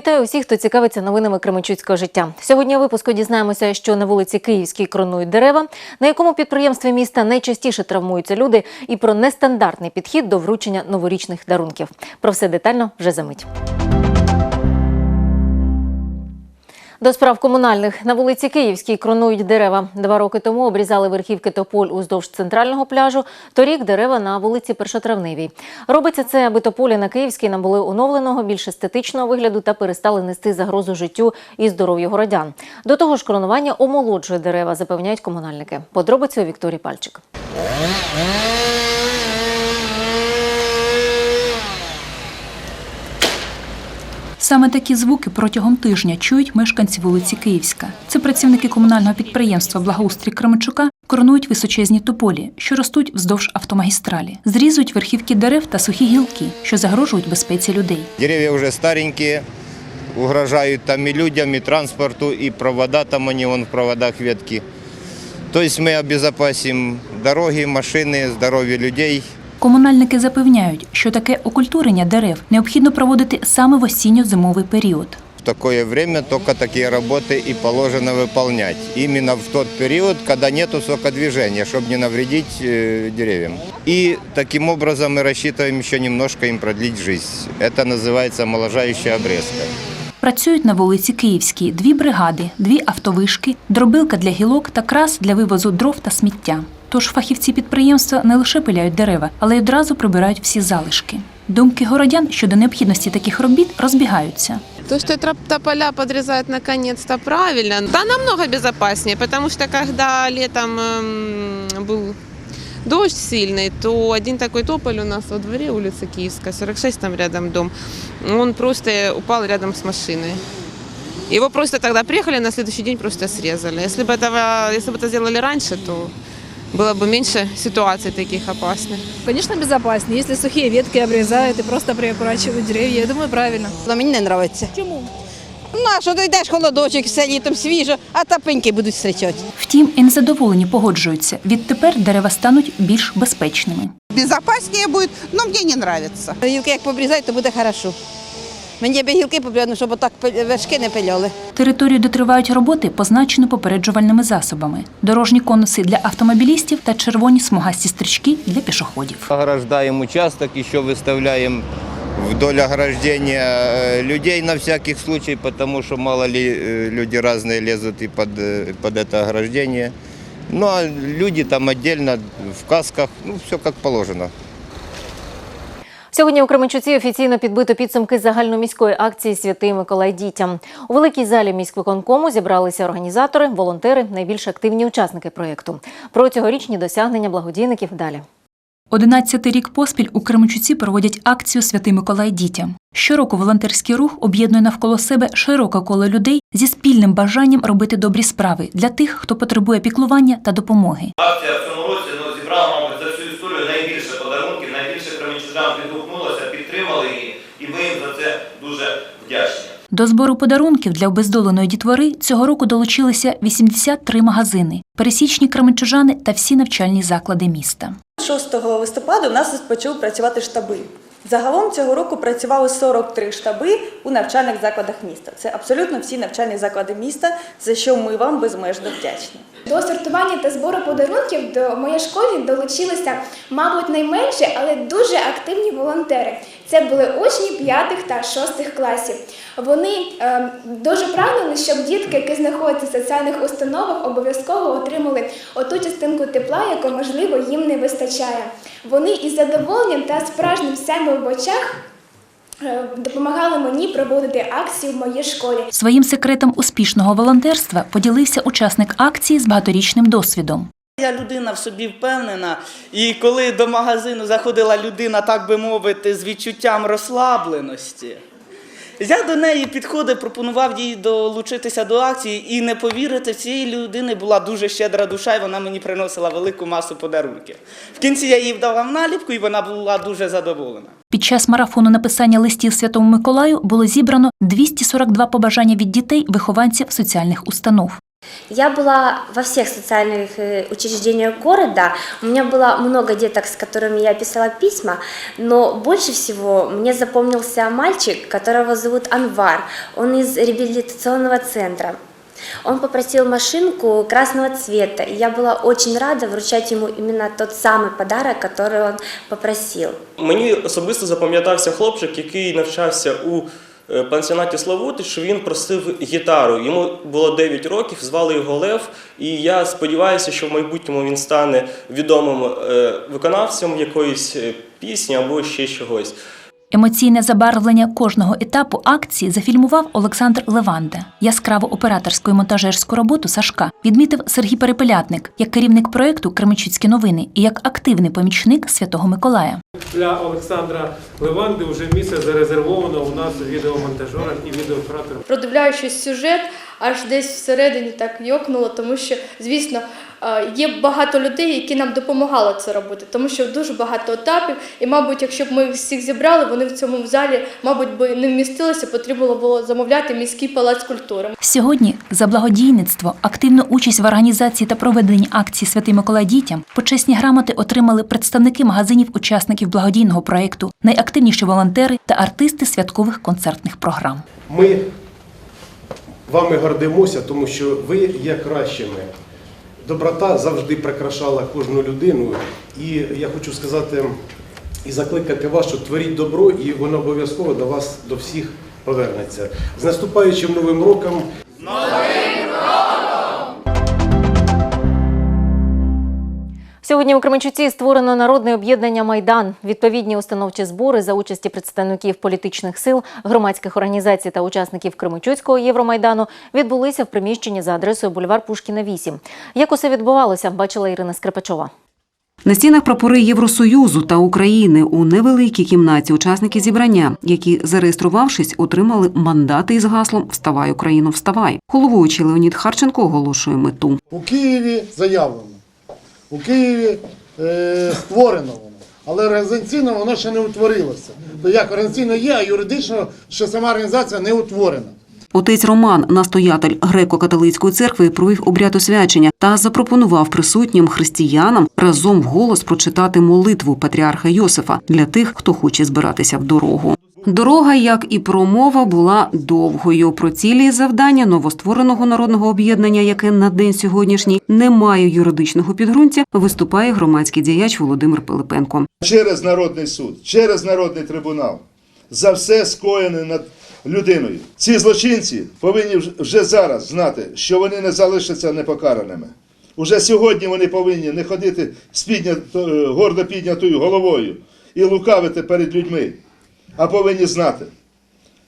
Вітаю усіх, хто цікавиться новинами Кременчуцького життя. Сьогодні у випуску дізнаємося, що на вулиці Київській кронують дерева, на якому підприємстві міста найчастіше травмуються люди, і про нестандартний підхід до вручення новорічних дарунків. Про все детально вже за мить. До справ комунальних на вулиці Київській кронують дерева. Два роки тому обрізали верхівки тополь уздовж центрального пляжу. Торік дерева на вулиці Першотравневій. Робиться це, аби тополі на Київській набули оновленого, більш естетичного вигляду та перестали нести загрозу життю і здоров'ю городян. До того ж, кронування омолоджує дерева, запевняють комунальники. Подробиці у Вікторії Пальчик. Саме такі звуки протягом тижня чують мешканці вулиці Київська. Це працівники комунального підприємства Благоустрій Кременчука коронують височезні тополі, що ростуть вздовж автомагістралі, зрізують верхівки дерев та сухі гілки, що загрожують безпеці людей. Деревья уже старенькие, угрожают там и людям, и транспорту, и провода там они, вон в проводах ветки. То есть мы дороги, машины, здоровье людей. Комунальники запевняють, що таке окультурення дерев необхідно проводити саме в осінньо-зимовий період. В такое время только такие работы и положено выполнять. Именно в тот период, когда нет движения, чтобы не навредить э, деревьям. И таким образом мы рассчитываем еще немножко им продлить жизнь. Это называется омоложающая обрезка. Працюють на вулиці Київській дві бригади, дві автовишки, дробилка для гілок та крас для вивозу дров та сміття. Тож фахівці підприємства не лише пиляють дерева, але й одразу прибирають всі залишки. Думки городян щодо необхідності таких робіт розбігаються. То, что троп- тополя подрезают наконец-то правильно, да, намного безопаснее, потому что когда летом эм, был дождь сильный, то один такой тополь у нас во дворе улица Киевская, 46 там рядом дом, он просто упал рядом с машиной. Его просто тогда приехали, на следующий день просто срезали. Если бы, этого, если бы это сделали раньше, то было бы меньше ситуаций таких опасных. Конечно, безопаснее. Если сухие ветки обрезают и просто приокорачивают деревья, я думаю, правильно. Але мені не подобається. Чому? Ну, а що дойдеш холодочок, все літом свіжо, а тапеньки будуть зустрічати. Втім, і незадоволені погоджуються. Відтепер дерева стануть більш безпечними. безопаснее будет, но мне не нравится. Гілки як побрізають, то буде хорошо. Мені би гілки побрізати, щоб отак пи- вершки не пиляли. Територію, де тривають роботи, позначено попереджувальними засобами: дорожні конуси для автомобілістів та червоні смугасті стрічки для пішоходів. Ограждаем участок, еще выставляем вдоль ограждения э, людей на всякий случай, потому что мало ли э, люди разные лезут и под, э, под это ограждение. Ну а люди там отдельно в касках, ну все как положено. Сьогодні у Кременчуці офіційно підбито підсумки загальноміської акції Святий Миколай дітям. У великій залі міськвиконкому зібралися організатори, волонтери, найбільш активні учасники проєкту. Про цьогорічні досягнення благодійників далі. Одинадцятий рік поспіль у Кременчуці проводять акцію Святий Миколай дітям. Щороку волонтерський рух об'єднує навколо себе широке коло людей зі спільним бажанням робити добрі справи для тих, хто потребує піклування та допомоги. Акція в цьому році ну, зібрала, мабуть, за всю історію найбільше подарунків, найбільше кременчужан відгукнулося, підтримали її, і ми їм за це дуже вдячні. До збору подарунків для обездоленої дітвори цього року долучилися 83 магазини, пересічні кременчужани та всі навчальні заклади міста. 6 листопада у нас почали працювати штаби. Загалом цього року працювали 43 штаби у навчальних закладах міста. Це абсолютно всі навчальні заклади міста, за що ми вам безмежно вдячні. До сортування та збору подарунків до моєї школі долучилися, мабуть, найменші, але дуже активні волонтери. Це були учні 5 та 6 класів. Вони е, дуже прагнули, щоб дітки, які знаходяться в соціальних установах, обов'язково отримали оту частинку тепла, яку, можливо, їм не вистачає. Вони із задоволенням та справжнім семом в очах е, допомагали мені проводити акцію в моїй школі. Своїм секретом успішного волонтерства поділився учасник акції з багаторічним досвідом. Я людина в собі впевнена, і коли до магазину заходила людина, так би мовити, з відчуттям розслабленості, я до неї підходив, пропонував їй долучитися до акції, і не повірите, в цієї людини була дуже щедра душа, і вона мені приносила велику масу подарунків. В кінці я їй вдавав наліпку, і вона була дуже задоволена. Під час марафону написання листів Святому Миколаю було зібрано 242 побажання від дітей, вихованців соціальних установ. Я была во всех социальных э, учреждениях города. У меня было много деток, с которыми я писала письма, но больше всего мне запомнился мальчик, которого зовут Анвар. Он из реабилитационного центра. Он попросил машинку красного цвета, и я была очень рада вручать ему именно тот самый подарок, который он попросил. Мені особисто запам'ятався хлопчик, який навчався у пансіонаті Славути, що він просив гітару. Йому було 9 років, звали його Лев, і я сподіваюся, що в майбутньому він стане відомим е, виконавцем якоїсь е, пісні або ще чогось. Емоційне забарвлення кожного етапу акції зафільмував Олександр Леванде. Яскраву операторську і монтажерську роботу Сашка відмітив Сергій Перепелятник як керівник проєкту Кременчуцькі новини і як активний помічник Святого Миколая. Для Олександра Леванди вже місце зарезервовано у нас відеомонтажером і відеооператором. Продивляючись сюжет, аж десь всередині так йокнуло, тому що, звісно, е, є багато людей, які нам допомагали це робити, тому що дуже багато етапів, і, мабуть, якщо б ми їх всіх зібрали, вони в цьому залі, мабуть, би не вмістилися, потрібно було замовляти міський палац культури. Сьогодні за благодійництво, активну участь в організації та проведенні акції Святий Миколай дітям почесні грамоти отримали представники магазинів-учасників благодійного проєкту, найактивніші волонтери та артисти святкових концертних програм. Ми вами гордимося, тому що ви є кращими. Доброта завжди прикрашала кожну людину. І я хочу сказати і закликати вас, що творіть добро, і воно обов'язково до вас, до всіх повернеться. З наступаючим новим роком! Сьогодні у Кременчуці створено народне об'єднання Майдан. Відповідні установчі збори за участі представників політичних сил, громадських організацій та учасників Кременчуцького Євромайдану відбулися в приміщенні за адресою бульвар Пушкіна 8. Як усе відбувалося, бачила Ірина Скрипачова. На стінах прапори Євросоюзу та України у невеликій кімнаті учасники зібрання, які, зареєструвавшись, отримали мандати із гаслом Вставай, Україно, вставай. Головуючий Леонід Харченко оголошує мету. У Києві заявлено, у Києві е, створено воно, але організаційно воно ще не утворилося. То як організаційно є, а юридично ще сама організація не утворена. Отець Роман, настоятель греко-католицької церкви, провів обряд освячення та запропонував присутнім християнам разом вголос прочитати молитву патріарха Йосифа для тих, хто хоче збиратися в дорогу. Дорога, як і промова, була довгою. Про цілі завдання новоствореного народного об'єднання, яке на день сьогоднішній не має юридичного підґрунтя, виступає громадський діяч Володимир Пилипенко. через народний суд, через народний трибунал за все скоєне над людиною. Ці злочинці повинні вж- вже зараз знати, що вони не залишаться непокараними. Уже сьогодні вони повинні не ходити з піднято, е, гордо піднятою головою і лукавити перед людьми, а повинні знати,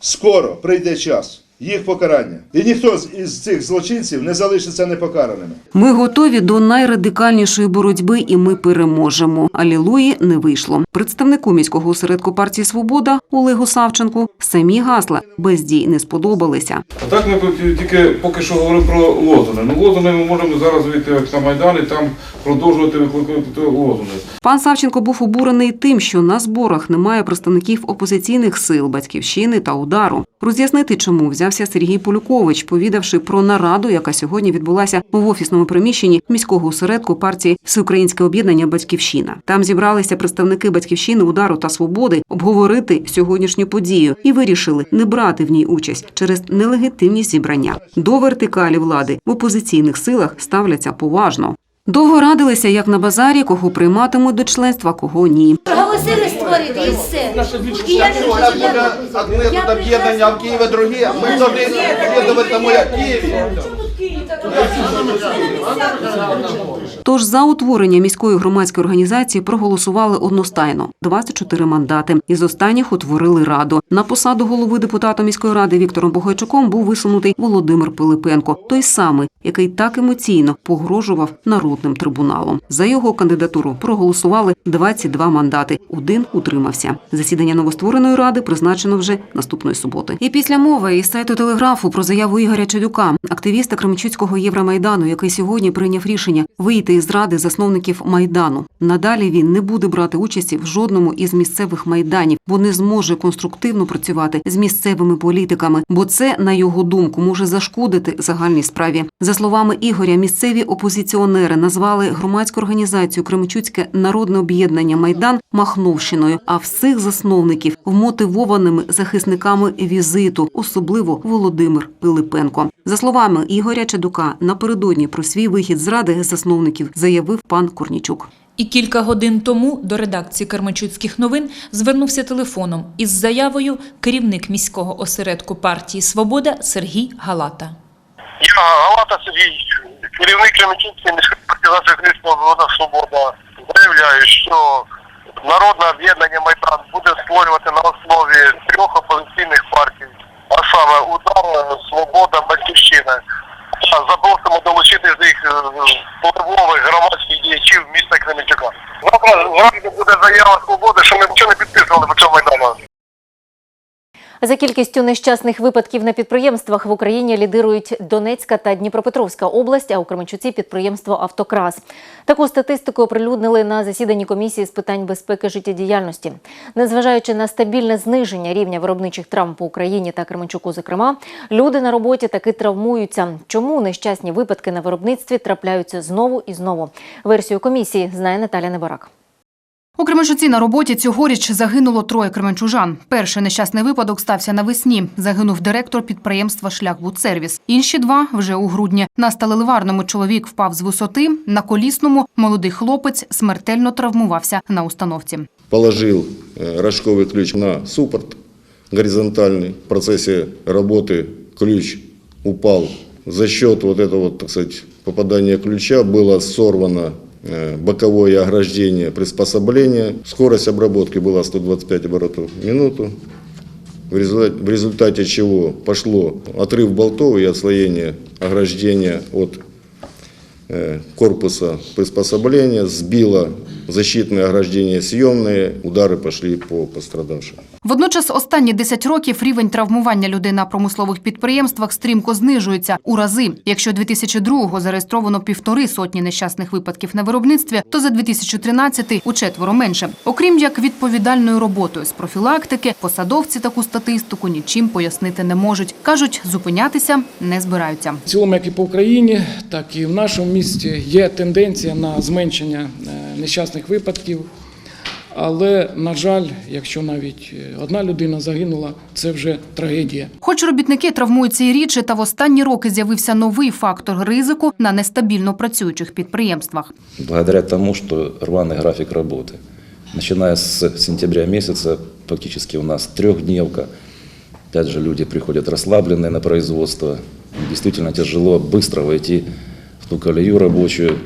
скоро прийде час їх покарання. І ніхто із цих злочинців не залишиться непокараними. Ми готові до найрадикальнішої боротьби, і ми переможемо. Алілуї не вийшло. Представнику міського осередку партії Свобода Олегу Савченку самі гасла без дій не сподобалися. А так ми тільки поки що говоримо про лозуни. Ну лозуни ми можемо зараз вийти на Майдан і там продовжувати викликати лозуни. Пан Савченко був обурений тим, що на зборах немає представників опозиційних сил, батьківщини та удару. Роз'яснити, чому взявся Сергій Полюкович, повідавши про нараду, яка сьогодні відбулася в офісному приміщенні міського осередку партії Всеукраїнське об'єднання Батьківщина. Там зібралися представники батьківщини, удару та свободи обговорити сьогоднішню подію і вирішили не брати в ній участь через нелегітимність зібрання. До вертикалі влади в опозиційних силах ставляться поважно. Довго радилися, як на базарі, кого прийматимуть до членства, кого ні. Проголосили створити і все. І я не хочу буде одне тут об'єднання, а в Києві друге, ми завжди об'єднуватимемо як в Києві. Тож за утворення міської громадської організації проголосували одностайно 24 мандати. Із останніх утворили раду. На посаду голови депутата міської ради Віктором Богойчуком був висунутий Володимир Пилипенко, той самий, який так емоційно погрожував народним трибуналом. За його кандидатуру проголосували 22 мандати. Один утримався. Засідання новоствореної ради призначено вже наступної суботи. І після мови із сайту телеграфу про заяву Ігоря Чадюка, активіста Кременчуцького першого Євромайдану, який сьогодні прийняв рішення вийти із ради засновників майдану. Надалі він не буде брати участі в жодному із місцевих майданів, бо не зможе конструктивно працювати з місцевими політиками, бо це, на його думку, може зашкодити загальній справі. За словами Ігоря, місцеві опозиціонери назвали громадську організацію Кременчуцьке народне об'єднання Майдан Махновщиною, а всіх засновників вмотивованими захисниками візиту, особливо Володимир Пилипенко. За словами Ігоря Чедука, напередодні про свій вихід з ради засновників заявив пан Корнічук. І кілька годин тому до редакції Кермачуцьких новин звернувся телефоном із заявою керівник міського осередку партії Свобода Сергій Галата. Я Галата Сергій, керівник Кременчуцької міської організації Христова Вода Свобода. Заявляю, що народне об'єднання Майдан буде створювати на основі трьох опозиційних партій, а саме Удар, Свобода, Батьківщина. Запросимо долучити до їх е, впливових громадських діячів міста Кременчука. Завтра зранку буде заява свободи, що ми нічого не підписували по цьому майдану. За кількістю нещасних випадків на підприємствах в Україні лідирують Донецька та Дніпропетровська область, а у Кременчуці підприємство Автокрас. Таку статистику оприлюднили на засіданні комісії з питань безпеки життєдіяльності. Незважаючи на стабільне зниження рівня виробничих травм по Україні та Кременчуку, зокрема, люди на роботі таки травмуються. Чому нещасні випадки на виробництві трапляються знову і знову? Версію комісії знає Наталя Небарак. У Кременчуці на роботі цьогоріч загинуло троє кременчужан. Перший нещасний випадок стався навесні. Загинув директор підприємства «Шляхбудсервіс». Інші два вже у грудні. На сталеливарному чоловік впав з висоти, на колісному молодий хлопець смертельно травмувався на установці. положил э, рожковый ключ на суппорт горизонтальный. В процессе работы ключ упал. За счет вот этого, вот, так сказать, попадания ключа было сорвано э, боковое ограждение приспособления. Скорость обработки была 125 оборотов в минуту. В результате, в результате чего пошло отрыв болтов и отслоение ограждения от э, корпуса приспособления, сбило защитное ограждение съемные, удары пошли по пострадавшим. Водночас останні 10 років рівень травмування людей на промислових підприємствах стрімко знижується у рази. Якщо 2002-го зареєстровано півтори сотні нещасних випадків на виробництві, то за 2013 – у четверо менше. Окрім як відповідальною роботою з профілактики, посадовці таку статистику нічим пояснити не можуть. Кажуть, зупинятися не збираються. В цілому, як і по Україні, так і в нашому місті є тенденція на зменшення е, нещасних випадків. Але, на жаль, якщо навіть е, одна людина загинула, це вже трагедія. Хоч робітники травмуються і рідше, та в останні роки з'явився новий фактор ризику на нестабільно працюючих підприємствах. благодаря тому, что рваный график работы. Начиная с сентября месяца, фактически у нас трехдневка. Опять же, люди приходят расслабленные на производство. Им Действительно тяжело быстро войти в ту колею рабочую,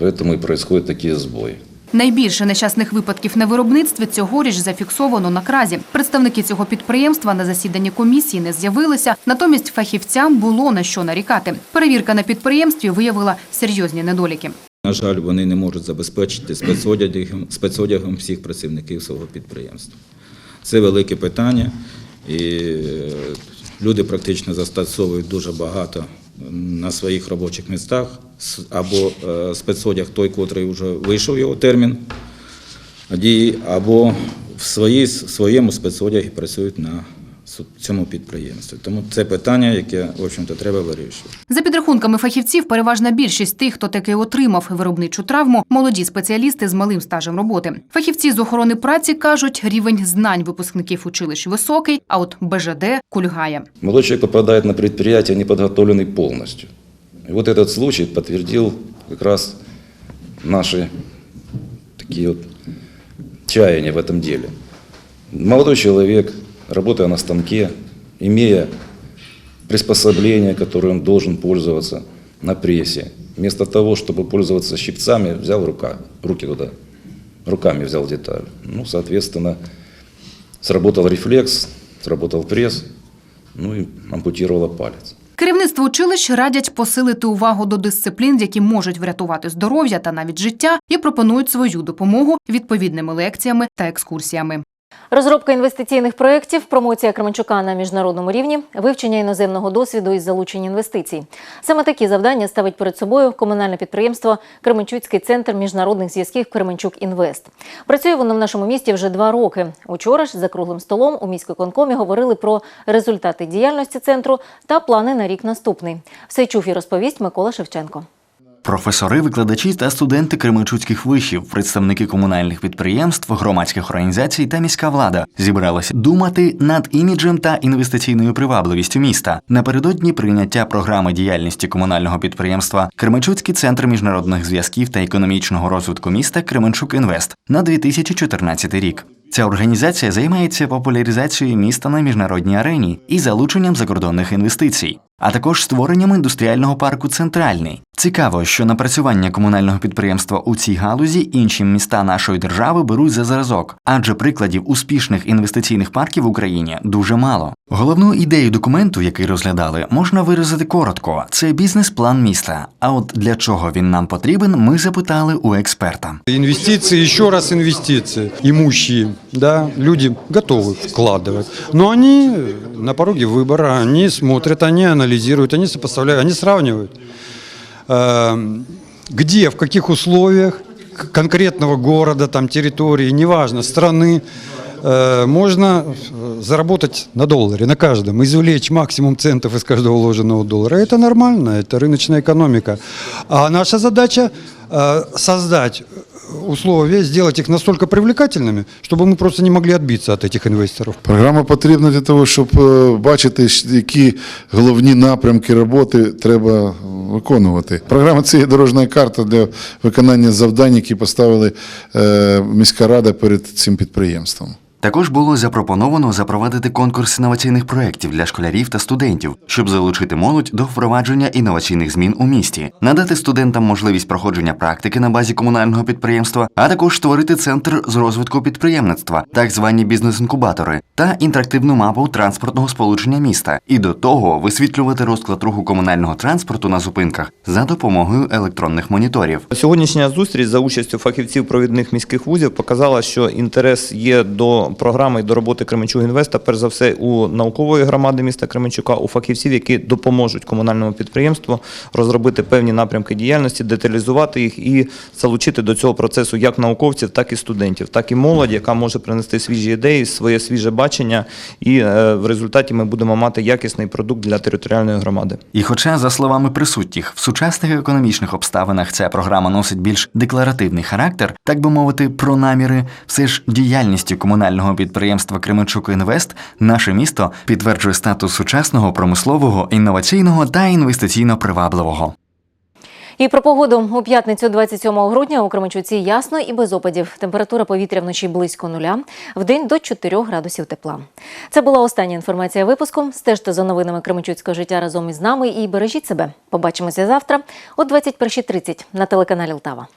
поэтому и происходят такие сбои. Найбільше нещасних випадків на виробництві цьогоріч зафіксовано на кразі. Представники цього підприємства на засіданні комісії не з'явилися. Натомість фахівцям було на що нарікати. Перевірка на підприємстві виявила серйозні недоліки. На жаль, вони не можуть забезпечити спецодягом, спецодягом всіх працівників свого підприємства. Це велике питання, і люди практично застосовують дуже багато на своїх робочих містах, або е, спецодяг той, котрий вже вийшов його термін дії, або в свої, своєму спецодягі працюють на цьому підприємстві. Тому це питання, яке, в общем-то, треба вирішувати. За підрахунками фахівців, переважна більшість тих, хто таки отримав виробничу травму, молоді спеціалісти з малим стажем роботи. Фахівці з охорони праці кажуть, рівень знань випускників училищ високий, а от БЖД кульгає. Молодой человек попадает на предприятие неподготовленный полностью. И вот этот случай подтвердил как раз наши такие вот чаяния в этом деле. Молодой человек, работая на станке, имея приспособление, которым он должен пользоваться на прессе, вместо того, чтобы пользоваться щипцами, взял рука, руки туда, руками взял деталь. Ну, соответственно, сработал рефлекс, сработал пресс, ну и ампутировало палец. Керівництво училищ радять посилити увагу до дисциплін, які можуть врятувати здоров'я та навіть життя, і пропонують свою допомогу відповідними лекціями та екскурсіями. Розробка інвестиційних проєктів, промоція Кременчука на міжнародному рівні, вивчення іноземного досвіду із залучення інвестицій. Саме такі завдання ставить перед собою комунальне підприємство Кременчуцький центр міжнародних зв'язків Кременчук Інвест. Працює воно в нашому місті вже два роки. Учора ж за круглим столом у міськвиконкомі говорили про результати діяльності центру та плани на рік наступний. Все чув і розповість Микола Шевченко. Професори, викладачі та студенти Кременчуцьких вишів, представники комунальних підприємств, громадських організацій та міська влада зібралися думати над іміджем та інвестиційною привабливістю міста напередодні прийняття програми діяльності комунального підприємства Кременчуцький центр міжнародних зв'язків та економічного розвитку міста Кременчук Інвест на 2014 рік. Ця організація займається популяризацією міста на міжнародній арені і залученням закордонних інвестицій, а також створенням індустріального парку Центральний. Цікаво, що напрацювання комунального підприємства у цій галузі інші міста нашої держави беруть за зразок, адже прикладів успішних інвестиційних парків в Україні дуже мало. Головну ідею документу, який розглядали, можна виразити коротко: це бізнес-план міста. А от для чого він нам потрібен, ми запитали у експерта. Инвестиции, еще раз инвестиции, имущие, да, люди готовы вкладывать. Но они на пороге выбора, они смотрят, они Анализируют, они сопоставляют, они сравнивают, э, где, в каких условиях конкретного города, там, территории, неважно, страны, э, можно э, заработать на долларе, на каждом, извлечь максимум центов из каждого вложенного доллара. Это нормально, это рыночная экономика. А наша задача создать условия, сделать их настолько привлекательными, чтобы мы просто не могли отбиться от этих инвесторов. Програма потрібна для того, щоб е, бачити, щ- які головні напрямки роботи треба виконувати. Програма це є дорожня карта для виконання завдань, які поставили е, міська рада перед цим підприємством. Також було запропоновано запровадити конкурс інноваційних проєктів для школярів та студентів, щоб залучити молодь до впровадження інноваційних змін у місті, надати студентам можливість проходження практики на базі комунального підприємства, а також створити центр з розвитку підприємництва, так звані бізнес-інкубатори, та інтерактивну мапу транспортного сполучення міста, і до того висвітлювати розклад руху комунального транспорту на зупинках за допомогою електронних моніторів. Сьогоднішня зустріч за участю фахівців провідних міських вузів показала, що інтерес є до програми і до роботи Кременчук Інвеста, перш за все, у наукової громади міста Кременчука, у фахівців, які допоможуть комунальному підприємству розробити певні напрямки діяльності, деталізувати їх і залучити до цього процесу як науковців, так і студентів, так і молодь, яка може принести свіжі ідеї, своє свіже бачення, і е, в результаті ми будемо мати якісний продукт для територіальної громади. І хоча, за словами присутніх, в сучасних економічних обставинах ця програма носить більш декларативний характер, так би мовити, про наміри, все ж діяльністю комунального підприємства Кременчук Інвест наше місто підтверджує статус сучасного, промислового, інноваційного та інвестиційно привабливого. І про погоду у п'ятницю 27 грудня у Кременчуці ясно і без опадів. Температура повітря вночі близько нуля, в день до 4 градусів тепла. Це була остання інформація випуску. Стежте за новинами Кременчуцького життя разом із нами і бережіть себе. Побачимося завтра о 21.30 на телеканалі Лтава.